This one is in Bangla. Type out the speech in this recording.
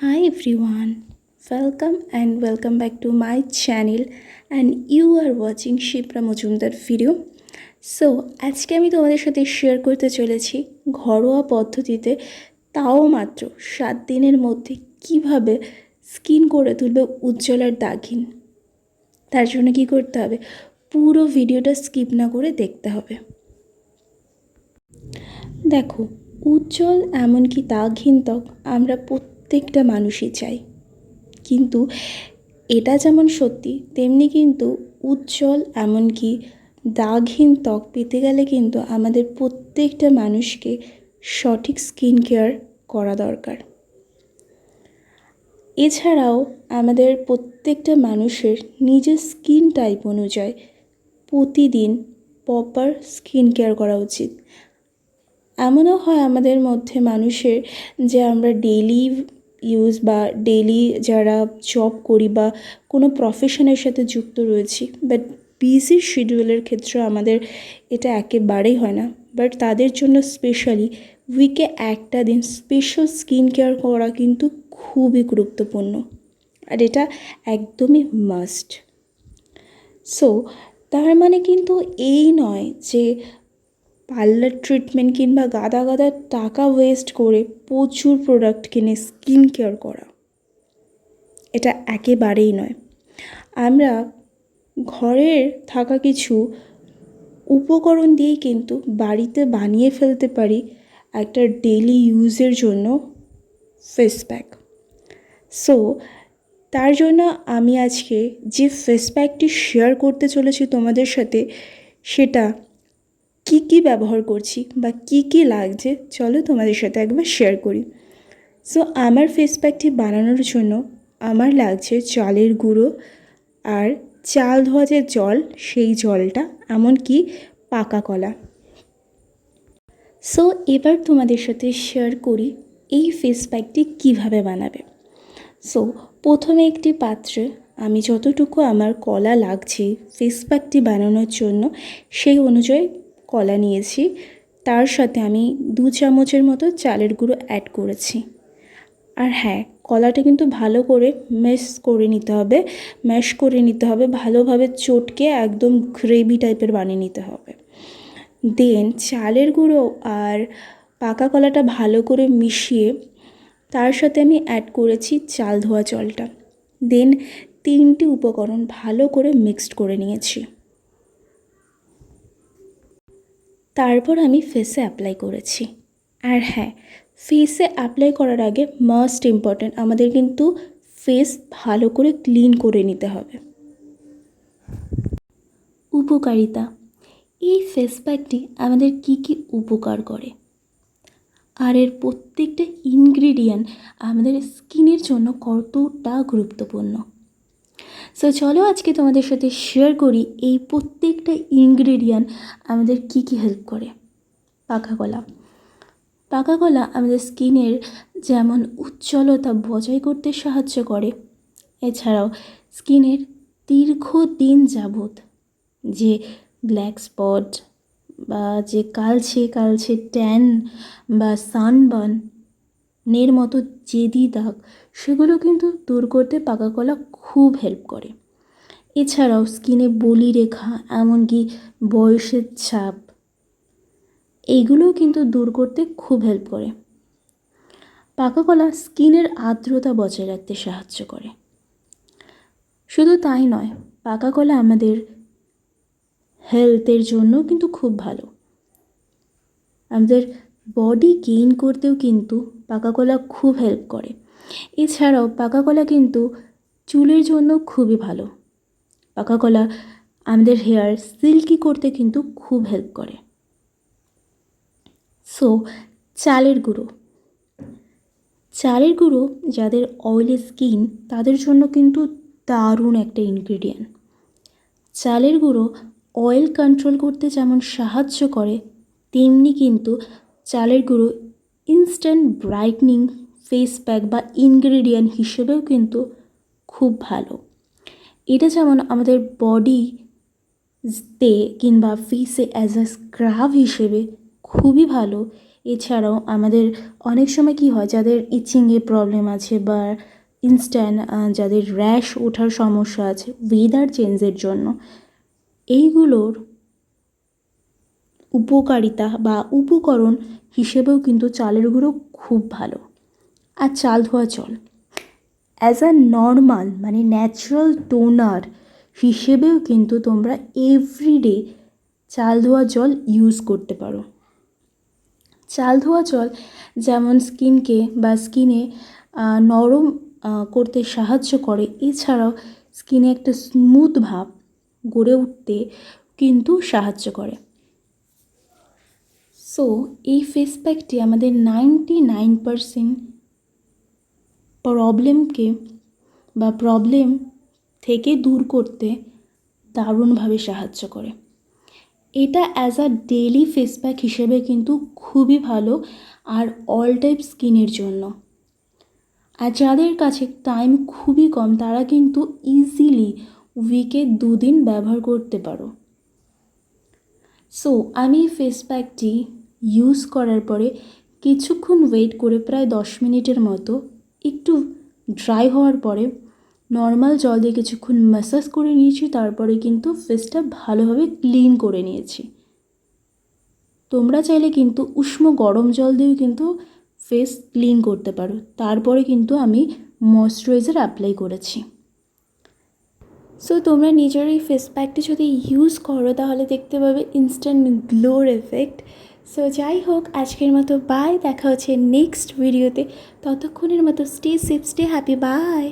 Hi everyone, welcome and welcome back to my channel and you are watching Shipra Majumdar video so আজকে আমি তোমাদের সাথে শেয়ার করতে চলেছি ঘরোয়া পদ্ধতিতে তাও মাত্র সাত দিনের মধ্যে কীভাবে স্কিন করে তুলবে উজ্জ্বল আর দাগিন তার জন্য কি করতে হবে? পুরো ভিডিওটা স্কিপ না করে দেখতে হবে। দেখো উজ্জ্বল এমনকি দাগহীন ত্বক আমরা প্রত্যেকটা মানুষই চাই কিন্তু এটা যেমন সত্যি, তেমনি কিন্তু উজ্জ্বল এমনকি দাগহীন ত্বক পেতে গেলে কিন্তু আমাদের প্রত্যেকটা মানুষকে সঠিক স্কিন কেয়ার করা দরকার। এছাড়াও আমাদের প্রত্যেকটা মানুষের নিজের স্কিন টাইপ অনুযায়ী প্রতিদিন প্রপার স্কিন কেয়ার করা উচিত। এমনও হয় আমাদের মধ্যে মানুষের যে আমরা ডেইলি ইউজ বা ডেইলি যারা জব করি বা কোনো প্রফেশনের সাথে যুক্ত রয়েছি বাট বিজি শিডিউলের ক্ষেত্রে আমাদের এটা একেবারেই হয় না। বাট তাদের জন্য স্পেশালি উইকে একটা দিন স্পেশাল স্কিন কেয়ার করা কিন্তু খুবই গুরুত্বপূর্ণ। আর এটা একদমই মাস্ট সো তার মানে কিন্তু এই নয় যে পার্লার ট্রিটমেন্ট কিংবা গাদা গাদা টাকা ওয়েস্ট করে প্রচুর প্রোডাক্ট কিনে স্কিন কেয়ার করা। এটা একেবারেই নয়। আমরা ঘরের থাকা কিছু উপকরণ দিয়েই কিন্তু বাড়িতে বানিয়ে ফেলতে পারি একটা ডেইলি ইউজের জন্য ফেস প্যাক সো তার জন্য আমি আজকে যে ফেস প্যাকটি শেয়ার করতে চলেছি তোমাদের সাথে, সেটা কি কি ব্যবহার করছি বা কি কি লাগছে, চলো তোমাদের সাথে একবার শেয়ার করি। সো আমার ফেস প্যাকটি বানানোর জন্য আমার লাগছে চালের গুঁড়ো আর চাল ধোয়া যে জল, সেই জলটা, এমনকি পাকা কলা। সো এবার তোমাদের সাথে শেয়ার করি এই ফেস প্যাকটি কীভাবে বানাবে। সো প্রথমে একটি পাত্রে আমি যতটুকু আমার কলা লাগছে ফেস প্যাকটি বানানোর জন্য, সেই অনুযায়ী কলা নিয়েছি, তার সাথে আমি দু চামচের মতো চালের গুঁড়ো অ্যাড করেছি। আর হ্যাঁ কলাটা কিন্তু ভালো করে ম্যাশ করে নিতে হবে ম্যাশ করে নিতে হবে, ভালোভাবে চটকে একদম গ্রেভি টাইপের বানিয়ে নিতে হবে। দেন চালের গুঁড়ো আর পাকা কলাটা ভালো করে মিশিয়ে তার সাথে আমি অ্যাড করেছি চাল ধোয়া জলটা। দেন তিনটি উপকরণ ভালো করে মিক্সড করে নিয়েছি। তারপর আমি ফেসে অ্যাপ্লাই করেছি। আর হ্যাঁ ফেসে অ্যাপ্লাই করার আগে মাস্ট ইম্পর্ট্যান্ট আমাদের কিন্তু ফেস ভালো করে ক্লিন করে নিতে হবে। উপকারিতা, এই ফেস প্যাকটি আমাদের কি কি উপকার করে? আর এর প্রত্যেকটা ইনগ্রিডিয়েন্ট আমাদের স্কিনের জন্য কতটা গুরুত্বপূর্ণ? সো চলো আজকে তোমাদের সাথে শেয়ার করি এই প্রত্যেকটা ইনগ্রিডিয়েন্ট আমাদের কি কি হেল্প করে? পাকা কলা। পাকা কলা আমাদের স্কিনের যেমন উজ্জ্বলতা বজায় করতে সাহায্য করে, এছাড়াও স্কিনের দীর্ঘদিন যাবৎ যে ব্ল্যাক স্পট বা যে কালছে কালছে ট্যান বা সানবার্ন নের মতো জেদি দাগ, সেগুলো কিন্তু দূর করতে পাকা কলা খুব হেল্প করে। এছাড়াও স্কিনে বলি রেখা, এমনকি বয়সের ছাপ এইগুলোও কিন্তু দূর করতে খুব হেল্প করে। পাকা কলা স্কিনের আর্দ্রতা বজায় রাখতে সাহায্য করে। শুধু তাই নয়, পাকা কলা আমাদের হেলথের জন্য কিন্তু খুব ভালো। আমাদের বডি গেইন করতেও কিন্তু পাকা কলা খুব হেল্প করে। এছাড়াও পাকা কলা কিন্তু চুলের জন্য খুবই ভালো। পাকা কলা আমাদের হেয়ার সিল্কি করতে কিন্তু খুব হেল্প করে। সো, চালের গুঁড়ো। চালের গুঁড়ো যাদের অয়েলি স্কিন তাদের জন্য কিন্তু দারুণ একটা ইনগ্রিডিয়েন্ট। চালের গুঁড়ো অয়েল কন্ট্রোল করতে যেমন সাহায্য করে, তেমনি কিন্তু চালের গুঁড়ো ইনস্ট্যান্ট ব্রাইটনিং ফেস প্যাক বা ইনগ্রেডিয়েন্ট হিসেবেও কিন্তু খুব ভালো। এটা যেমন আমাদের বডি বডিতে কিংবা ফেসে অ্যাজ আ স্ক্রাব হিসেবে খুবই ভালো। এছাড়াও আমাদের অনেক সময় কী হয়, যাদের ইচিংয়ের প্রবলেম আছে বা ইনস্ট্যান্ট যাদের র্যাশ ওঠার সমস্যা আছে ওয়েদার চেঞ্জের জন্য, এইগুলোর উপকারিতা বা উপকরণ হিসেবেও কিন্তু চালের গুঁড়ো খুব ভালো। আর চাল ধোয়া জল। অ্যাজ আ নর্মাল মানে ন্যাচারাল টোনার হিসেবেও কিন্তু তোমরা এভরিডে চাল ধোয়া জল ইউজ করতে পারো। চাল ধোয়া জল যেমন স্কিনকে বা স্কিনে নরম করতে সাহায্য করে। এছাড়াও স্কিনে একটা স্মুথ ভাব গড়ে উঠতে কিন্তু সাহায্য করে। সো এই ফেস প্যাকটি আমাদের নাইনটি নাইন পারসেন্ট প্রবলেমকে বা প্রবলেম থেকে দূর করতে দারুণভাবে সাহায্য করে। এটা as a daily face pack হিসেবে কিন্তু খুবই ভালো আর অল টাইপ স্কিনের জন্য। আর যাদের কাছে টাইম খুবই কম, তারা কিন্তু ইজিলি উইকে দুদিন ব্যবহার করতে পারো। সো আমি ফেস প্যাকটি ইউজ করার পরে কিছুক্ষণ ওয়েট করে প্রায় দশ মিনিটের মতো একটু ড্রাই হওয়ার পরে নর্মাল জল দিয়ে কিছুক্ষণ ম্যাসাজ করে নিয়েছি, তারপরে কিন্তু ফেসটা ভালোভাবে ক্লিন করে নিয়েছি। তোমরা চাইলে কিন্তু উষ্ণ গরম জল দিয়েও কিন্তু ফেস ক্লিন করতে পারো। তারপরে কিন্তু আমি ময়শ্চারাইজার অ্যাপ্লাই করেছি। সো তোমরা নিজের এই ফেস প্যাকটি যদি ইউজ করো, তাহলে দেখতে পাবে ইনস্ট্যান্ট গ্লোর এফেক্ট সো যাই হোক আজকের মতো বাই দেখা হচ্ছে নেক্সট ভিডিওতে ততক্ষণের মতো stay safe stay happy bye